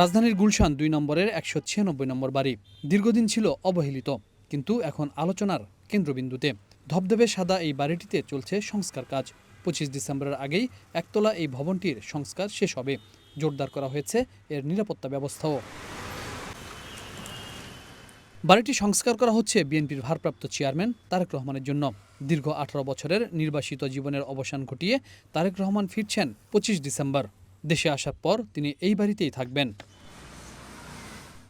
রাজধানীর গুলশান দুই নম্বরের একশো ছিয়ানব্বই নম্বর বাড়ি। দীর্ঘদিন ছিল অবহেলিত, কিন্তু এখন আলোচনার কেন্দ্রবিন্দুতে। ধবধবে সাদা এই বাড়িটিতে চলছে সংস্কার কাজ। পঁচিশ ডিসেম্বরের আগেই একতলা এই ভবনটির সংস্কার শেষ হবে। জোরদার করা হয়েছে এর নিরাপত্তা ব্যবস্থাও। বাড়িটি সংস্কার করা হচ্ছে বিএনপির ভারপ্রাপ্ত চেয়ারম্যান তারেক রহমানের জন্য। দীর্ঘ আঠারো বছরের নির্বাসিত জীবনের অবসান ঘটিয়ে তারেক রহমান ফিরছেন পঁচিশ ডিসেম্বর। দেশে আসার পর তিনি এই বাড়িতেই থাকবেন।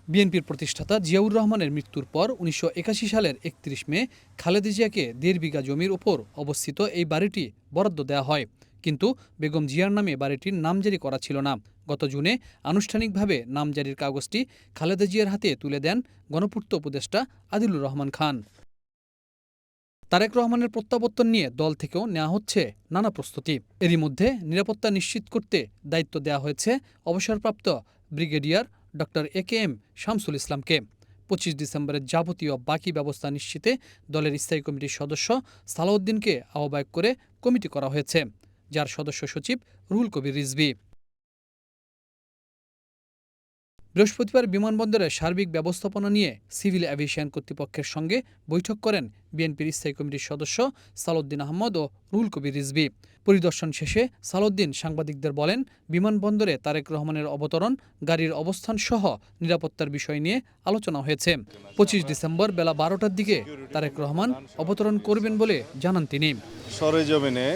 বিএনপির প্রতিষ্ঠাতা জিয়াউর রহমানের মৃত্যুর পর উনিশশো একাশি সালের একত্রিশ মে খালেদা জিয়াকে দেড় বিঘা জমির ওপর অবস্থিত এই বাড়িটি বরাদ্দ দেওয়া হয়। কিন্তু বেগম জিয়ার নামে বাড়িটির নামজারি করা ছিল না। গত জুনে আনুষ্ঠানিকভাবে নামজারির কাগজটি খালেদা জিয়ার হাতে তুলে দেন গণপূর্ত উপদেষ্টা আদিলুর রহমান খান। তারেক রহমানের প্রত্যাবর্তন নিয়ে দল থেকেও নেওয়া হচ্ছে নানা প্রস্তুতি। এরই মধ্যে নিরাপত্তা নিশ্চিত করতে দায়িত্ব দেওয়া হয়েছে অবসরপ্রাপ্ত brigadier doctor A K M Shamsul ইসলামকে। পঁচিশ ডিসেম্বরের যাবতীয় বাকি ব্যবস্থা নিশ্চিতে দলের স্থায়ী কমিটির সদস্য সালাউদ্দিনকে আহ্বায়ক করে কমিটি করা হয়েছে, যার সদস্য সচিব রুল কবির রিজভী। বৃহস্পতিবার বিমানবন্দরের সার্বিক ব্যবস্থাপনা নিয়ে সিভিল অ্যাভিয়েশন কর্তৃপক্ষের সঙ্গে বৈঠক করেন বিএনপির স্থায়ী কমিটির সদস্য সালউদ্দিন আহমদ ও রুল কবির রিজভী। পরিদর্শন শেষে সালউদ্দিন সাংবাদিকদের বলেন, বিমানবন্দরে তারেক রহমানের অবতরণ, গাড়ির অবস্থান সহ নিরাপত্তার বিষয় নিয়ে আলোচনা হয়েছে। পঁচিশ ডিসেম্বর বেলা বারোটার দিকে তারেক রহমান অবতরণ করবেন বলে জানান তিনি। সরেজমিনে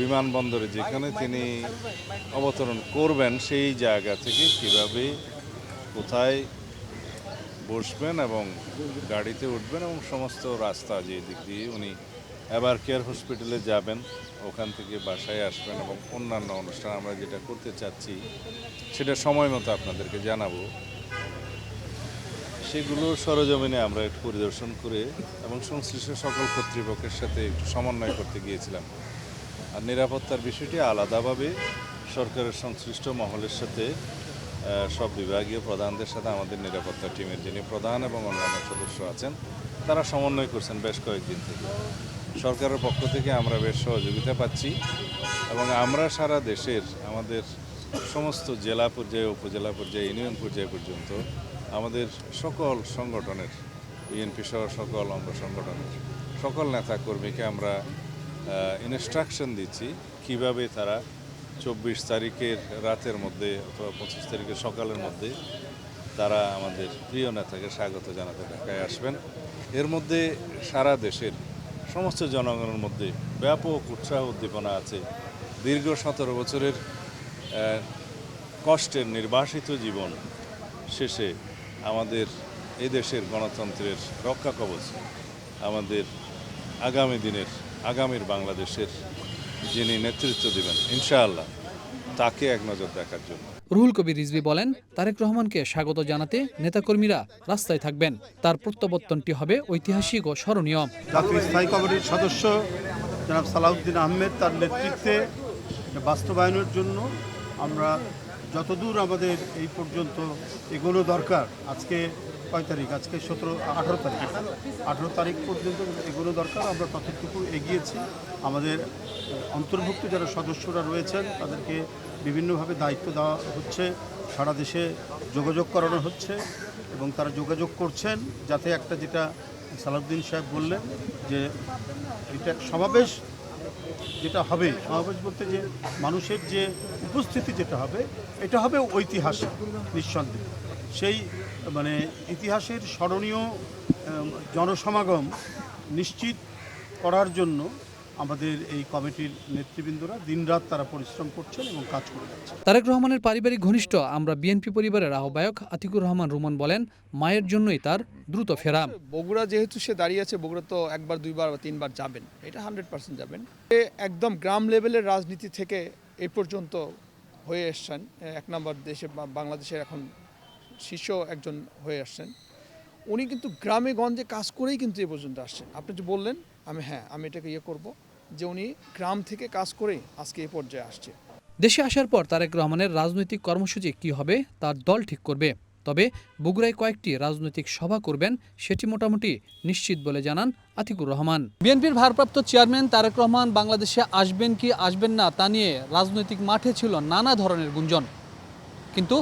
বিমানবন্দরে যেখানে তিনি অবতরণ করবেন, সেই জায়গা থেকে কীভাবে, কোথায় বসবেন এবং গাড়িতে উঠবেন এবং সমস্ত রাস্তা যে দিক দিয়ে উনি এবার কেয়ার হসপিটালে যাবেন, ওখান থেকে বাসায় আসবেন এবং অন্যান্য অনুষ্ঠান আমরা যেটা করতে চাচ্ছি, সেটা সময় মতো আপনাদেরকে জানাব। সেগুলো সরজমিনে আমরা একটু পরিদর্শন করে এবং সংশ্লিষ্ট সকল কর্তৃপক্ষের সাথে একটু সমন্বয় করতে গিয়েছিলাম। আর নিরাপত্তার বিষয়টি আলাদাভাবে সরকারের সংশ্লিষ্ট মহলের সাথে সব বিভাগীয় প্রধানদের সাথে আমাদের নিরাপত্তা টিমের যিনি প্রধান এবং অন্যান্য সদস্য আছেন, তারা সমন্বয় করছেন বেশ কয়েকদিন থেকে। সরকারের পক্ষ থেকে আমরা বেশ সহযোগিতা পাচ্ছি এবং আমরা সারা দেশের, আমাদের সমস্ত জেলা পর্যায়ে, উপজেলা পর্যায়ে, ইউনিয়ন পর্যায়ে পর্যন্ত আমাদের সকল সংগঠনের, বিএনপি সহ সকল অঙ্গ সংগঠনের সকল নেতা কর্মীকে আমরা ইনস্ট্রাকশন দিচ্ছি, কীভাবে তারা চব্বিশ তারিখের রাতের মধ্যে অথবা পঁচিশ তারিখের সকালের মধ্যে তারা আমাদের প্রিয় নেতাকে স্বাগত জানাতে ঢাকায় আসবেন। এর মধ্যে সারা দেশের সমস্ত জনগণের মধ্যে ব্যাপক উৎসাহ উদ্দীপনা আছে। দীর্ঘ সতেরো বছরের কষ্টের নির্বাসিত জীবন শেষে আমাদের এদেশের গণতন্ত্রের রক্ষা কবচ আমাদের আগামী দিনের আগামীর বাংলাদেশের যিনি নেতৃত্ব দেবেন ইনশাআল্লাহ তাকে এক নজর দেখার জন্য। রুহুল কবির রিজভী বলেন তারেক রহমানকে স্বাগত জানাতে নেতাকর্মীরা রাস্তায় থাকবেন। তার প্রত্যাবর্তনটি হবে ঐতিহাসিক ও স্মরণীয়। জাতীয় স্থায়ী কমিটির সদস্য জনাব সালাউদ্দিন আহমেদ তার নেতৃত্বে বাস্তবায়নের জন্য আমরা যতদূর আমাদের এই পর্যন্ত এগোনো দরকার আজকে কয় তারিখ? আজকে সতেরো, আঠারো তারিখ। আঠারো তারিখ পর্যন্ত এগোনো দরকার, আমরা ততটুকু এগিয়েছি। আমাদের অন্তর্ভুক্ত যারা সদস্যরা রয়েছেন, তাদেরকে বিভিন্নভাবে দায়িত্ব দেওয়া হচ্ছে। সারা দেশে যোগাযোগ করানো হচ্ছে এবং তারা যোগাযোগ করছেন যাতে একটা যেটা সালাউদ্দিন সাহেব বললেন যে, এটা সমাবেশ যেটা হবে। সমাবেশ বলতে যে, মানুষের যে উপস্থিতি যেটা হবে, এটা হবে ঐতিহাসিক, নিঃসন্দেহে। সেই মানে ইতিহাসের স্মরণীয় জনসমাগম নিশ্চিত করার জন্য আমাদের এই কমিটির নেতৃবৃন্দরা দিনরাত তারা পরিশ্রম করছেন এবং কাজ করে যাচ্ছেন। তারেক রহমানের পারিবারিক ঘনিষ্ঠ আমরা বিএনপি পরিবারের আহ্বায়ক আতিকুর রহমান রুমন বলেন মায়ের জন্যই তার দ্রুত ফেরা। বগুড়া যেহেতু সে দাঁড়িয়ে আছে বগুড়া তো একবার দুইবার বা তিনবার যাবেন। এটা হান্ড্রেড পার্সেন্ট যাবেন। একদম গ্রাম লেভেলের রাজনীতি থেকে এই পর্যন্ত হয়ে এসছেন। এক নম্বর দেশে বা- বাংলাদেশের এখন শীর্ষ একজন হয়ে আসছেন। উনি কিন্তু গ্রামে গঞ্জে কাজ করেই কিন্তু এ পর্যন্ত আসছেন। আপনি যে বললেন আমি হ্যাঁ আমি এটাকে ইয়ে করব যে উনি গ্রাম থেকে কাজ করেই আজকে এ পর্যায়ে আসছে। দেশে আসার পর তারেক রহমানের রাজনৈতিক কর্মসূচি কি হবে তার দল ঠিক করবে। তবে বগুড়ায় কয়েকটি রাজনৈতিক সভা করবেন সেটি মোটামুটি নিশ্চিত বলে জানান আতিকুর রহমান। বিএনপির ভারপ্রাপ্ত চেয়ারম্যান তারেক রহমান বাংলাদেশে আসবেন কি আসবেন না তা নিয়ে রাজনৈতিক মাঠে ছিল নানা ধরনের গুঞ্জন। কিন্তু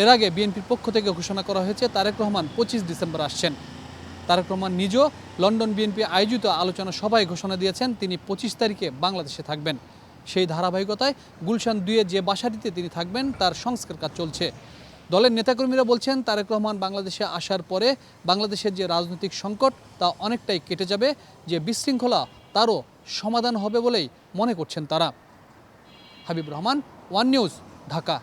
এর আগে বিএনপির পক্ষ থেকে ঘোষণা করা হয়েছে, তারেক রহমান পঁচিশ ডিসেম্বর আসছেন। তারেক রহমান নিজেও লন্ডন বিএনপি আয়োজিত আলোচনা সভায় ঘোষণা দিয়েছেন, তিনি পঁচিশ তারিখে বাংলাদেশে থাকবেন। সেই ধারাবাহিকতায় গুলশান দুয়ে যে বাসাটিতে তিনি থাকবেন, তার সংস্কার কাজ চলছে। দলের নেতাকর্মীরা বলছেন, তারেক রহমান বাংলাদেশে আসার পরে বাংলাদেশের যে রাজনৈতিক সংকট, তা অনেকটাই কেটে যাবে, যে বিশৃঙ্খলা, তারও সমাধান হবে বলেই মনে করছেন তারা। Habib Rahman, one news, Dhaka.